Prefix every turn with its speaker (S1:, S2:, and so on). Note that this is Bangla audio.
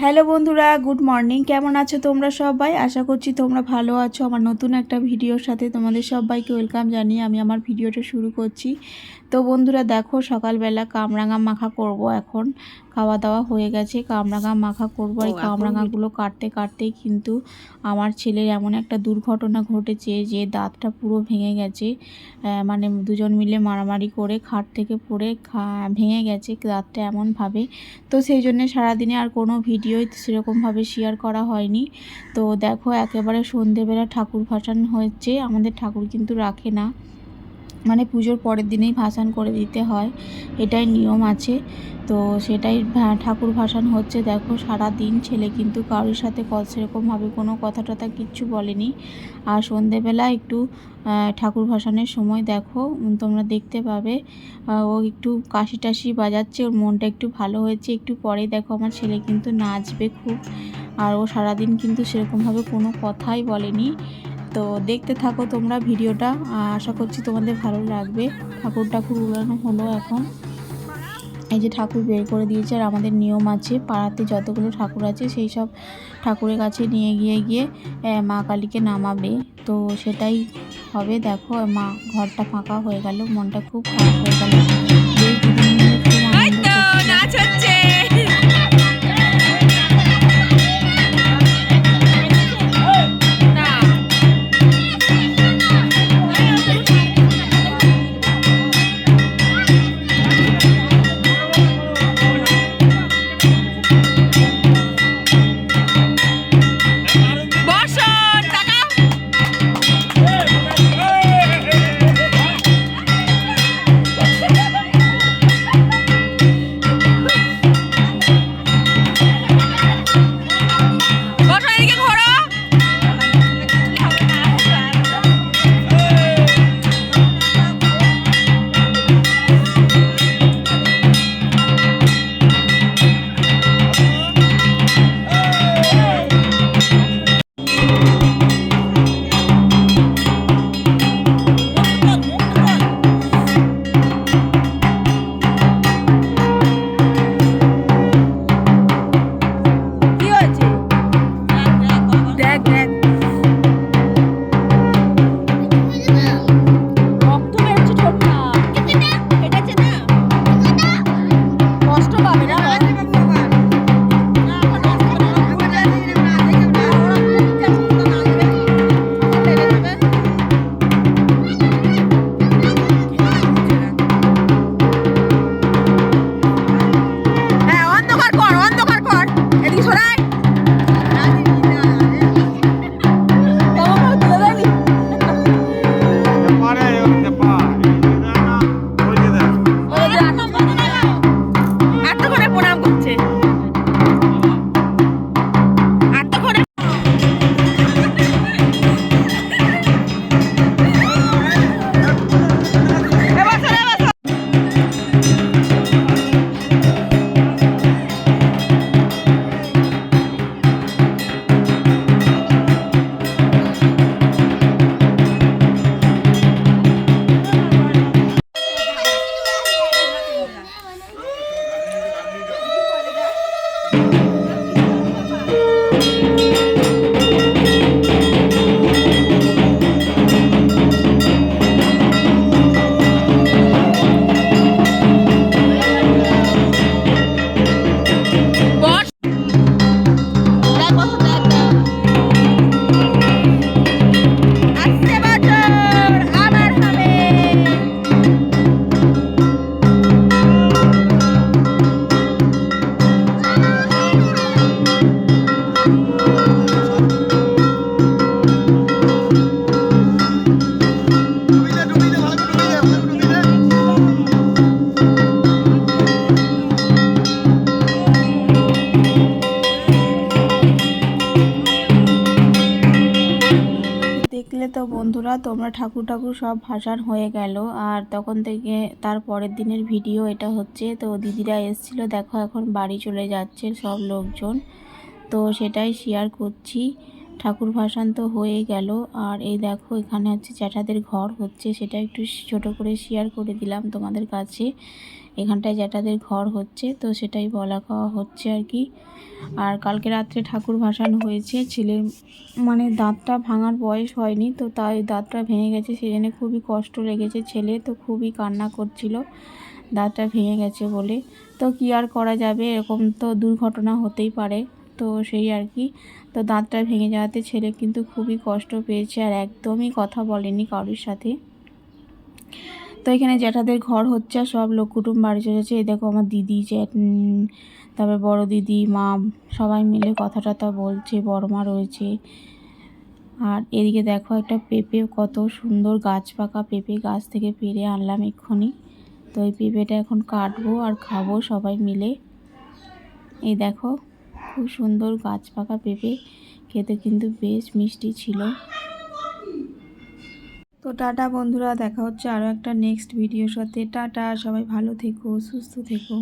S1: হ্যালো বন্ধুরা, গুড মর্নিং। কেমন আছো তোমরা সবাই? আশা করছি তোমরা ভালো আছো। আমার নতুন একটা ভিডিওর সাথে তোমাদের সবাইকে ওয়েলকাম জানিয়ে আমি আমার ভিডিওটা শুরু করছি। তো বন্ধুরা দেখো সকালবেলা কামরাঙা মাখা করব এখন। খাওয়া দাওয়া হয়ে গেছে কামরাঙা মাখা করব। এই কামরাঙাগুলো কাটতে কাটতেই কিন্তু আমার ছেলের এমন একটা দুর্ঘটনা ঘটেছে যে দাঁতটা পুরো ভেঙে গেছে। মানে দুজন মিলে মারামারি করে খাট থেকে পড়ে ভেঙে গেছে দাঁতটা এমনভাবে। তো সেই জন্যে সারাদিনে আর কোনো ভিডিওই সেরকমভাবে শেয়ার করা হয়নি। তো দেখো একেবারে সন্ধেবেলা ঠাকুর ভাসান হয়েছে আমাদের ঠাকুর কিন্তু রাখে না। মানে পুজোর পরের দিনেই ভাসান করে দিতে হয়, এটাই নিয়ম আছে। তো সেটাই ঠাকুর ভাসান হচ্ছে। দেখো সারা দিন ছেলে কিন্তু কারোর সাথে সেরকমভাবে কোনো কথা টথা কিচ্ছু বলেনি। আর সন্ধেবেলা একটু ঠাকুর ভাসানের সময় দেখো তোমরা দেখতে পাবে। ও একটু কাশি টাশি বাজাচ্ছে, ওর মনটা একটু ভালো হয়েছে। একটু পরেই দেখো আমার ছেলে কিন্তু নাচবে খুব। আর ও সারাদিন কিন্তু সেরকমভাবে কোনো কথাই বলেনি। তো দেখতে থাকো তোমরা ভিডিওটা। আশা করছি তোমাদের ভালো লাগবে। ঠাকুর ঠাকুর উড়ানো হলো এখন। এই যে ঠাকুর বের করে দিয়েছে আর আমাদের নিয়ম আছে, পাড়াতে যতগুলো ঠাকুর আছে সেই সব ঠাকুরের কাছে নিয়ে গিয়ে গিয়ে মা কালীকে নামাবে। তো সেটাই হবে, দেখো মা ঘরটা ফাঁকা হয়ে গেল, মনটা খুব খারাপ হয়ে গেল।
S2: তো
S1: বন্ধুরা, তোমরা ঠাকুর ঠাকুর সব ভাসান হয়ে গেল। আর তখন থেকে তার পরের দিনের ভিডিও এটা হচ্ছে। তো দিদিরা এসছিল, দেখো এখন বাড়ি চলে যাচ্ছে সব লোকজন। তো সেটাই শেয়ার করছি। ঠাকুর ভাসান তো হয়ে গেল। আর এই দেখো, এখানে হচ্ছে জ্যাঠাদের ঘর হচ্ছে, সেটা একটু ছোট করে শেয়ার করে দিলাম তোমাদের কাছে। এখানটায় জ্যাঠাদের ঘর হচ্ছে, তো সেটাই বলা খাওয়া হচ্ছে আর কি। আর কালকে রাত্রে ঠাকুর ভাসান হয়েছে ছেলের মানে দাঁতটা ভাঙার বয়স হয়নি, তো তাই দাঁতটা ভেঙে গেছে, সেই জন্য খুবই কষ্ট লেগেছে ছেলে, তো খুবই কান্না করছিল, দাঁতটা ভেঙে গেছে বলে। তো কী আর করা যাবে, এরকম তো দুর্ঘটনা হতেই পারে। তো সেই আর কি। তো দাঁতটা ভেঙে যাওয়াতে ছেলে কিন্তু খুবই কষ্ট পেয়েছে আর একদমই কথা বলেনি কারোর সাথে। তো এখানে জ্যাঠাদের ঘর হচ্ছে সব লোক কুটুম বাড়ি চলেছে এই দেখো আমার দিদি, জ্যাঠ তারপরে বড় দিদি, মা, সবাই মিলে কথা টথা বলছে বড় মা রয়েছে। আর এদিকে দেখো একটা পেঁপে, কত সুন্দর গাছ পাকা পেঁপে গাছ থেকে পেরে আনলাম এক্ষুনি। তো এই পেঁপেটা এখন কাটবো আর খাব সবাই মিলে। এই দেখো খুব সুন্দর গাছ পাকা পেঁপে। খেতে কিন্তু বেশ মিষ্টি ছিল। তো টাটা বন্ধুরা, দেখা হচ্ছে আরও একটা নেক্সট ভিডিওর সাথে। টাটা, সবাই ভালো থেকো, সুস্থ থেকো।